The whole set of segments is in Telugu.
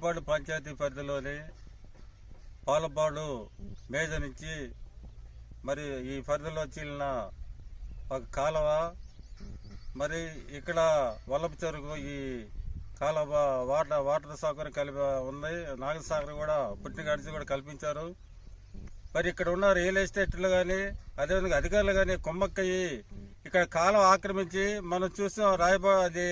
పాలపాడు పంచాయతీ పరిధిలోని పాలపాడు మేజ నుంచి మరి ఈ పరిధిలో చీలిన ఒక కాలువ మరి ఇక్కడ వల్లపు చెరుకు ఈ కాలువ వాటర్ వాటర్ సౌకర్యం కలిపి ఉంది. నాగసాగర్ కూడా పుట్టినగాడిచి కూడా కల్పించారు. మరి ఇక్కడ ఉన్న రియల్ ఎస్టేట్లు కానీ అదేవిధంగా అధికారులు కానీ కుమ్మక్కయ్యి ఇక్కడ కాలం ఆక్రమించి మనం చూసాం రాయబా అది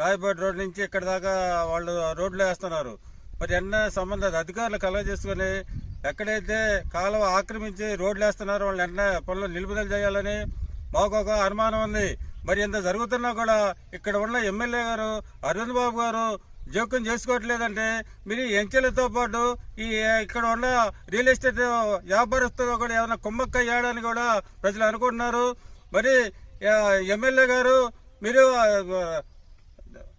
రాయబాడ్ రోడ్ నుంచి ఇక్కడ దాకా వాళ్ళు రోడ్లు వేస్తున్నారు. మరి ఎన్న సంబంధ అధికారులు కలగజేసుకొని ఎక్కడైతే కాలువ ఆక్రమించి రోడ్లు వేస్తున్నారో వాళ్ళు ఎన్న పనులు నిలుపుదల చేయాలని మాకు ఒక అనుమానం ఉంది. మరి ఇంత జరుగుతున్నా కూడా ఇక్కడ ఉన్న ఎమ్మెల్యే గారు అరవింద్ బాబు గారు జోక్యం చేసుకోవట్లేదంటే మీరు ఎంచెలతో పాటు ఈ ఇక్కడ ఉన్న రియల్ ఎస్టేట్ వ్యాపారస్తులు కూడా ఏమైనా కుమ్మక్క వేయడానికి కూడా ప్రజలు అనుకుంటున్నారు. మరి ఎమ్మెల్యే గారు మీరు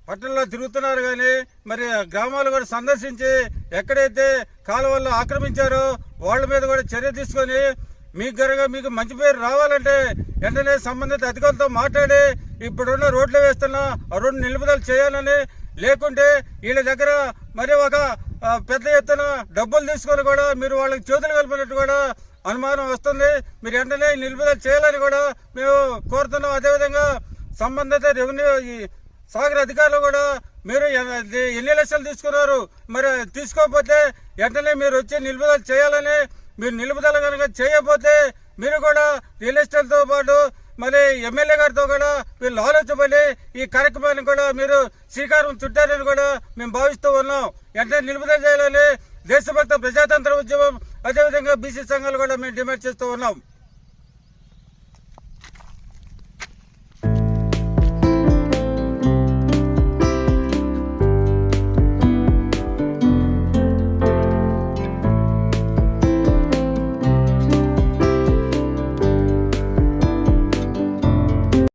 పట్టణంలో తిరుగుతున్నారు కానీ మరి గ్రామాలు కూడా సందర్శించి ఎక్కడైతే కాలువల్లో ఆక్రమించారో వాళ్ళ మీద కూడా చర్య తీసుకొని మీకు గనక మీకు మంచి పేరు రావాలంటే వెంటనే సంబంధిత అధికారులతో మాట్లాడి ఇప్పుడున్న రోడ్లు వేస్తున్న ఆ రోడ్డు నిలుపుదల చేయాలని లేకుంటే వీళ్ళ దగ్గర మరి ఒక పెద్ద ఎత్తున డబ్బులు తీసుకొని కూడా మీరు వాళ్ళకి చేతులు కలిపినట్టు కూడా అనుమానం వస్తుంది. మీరు వెంటనే నిలుపుదల చేయాలని కూడా మేము కోరుతున్నాం. అదేవిధంగా సంబంధిత రెవెన్యూ సాగర్ అధికారులు కూడా మీరు ఎన్ని లక్షలు తీసుకున్నారు? మరి తీసుకోకపోతే వెంటనే మీరు వచ్చి నిలుపుదల చేయాలని మీరు నిలుపుదల కనుక చేయకపోతే మీరు కూడా రియల్ ఎస్టేట్తో పాటు మరి ఎమ్మెల్యే గారితో కూడా వీళ్ళు ఆలోచించబడి ఈ కార్యక్రమాన్ని కూడా మీరు శ్రీకారం చుట్టారని కూడా మేము భావిస్తూ ఉన్నాం. వెంటనే నిలుపుదల చేయాలని దేశభక్త ప్రజాతంత్ర ఉద్యమం అదేవిధంగా బీసీ సంఘాలు కూడా మేము డిమాండ్ చేస్తూ ఉన్నాం.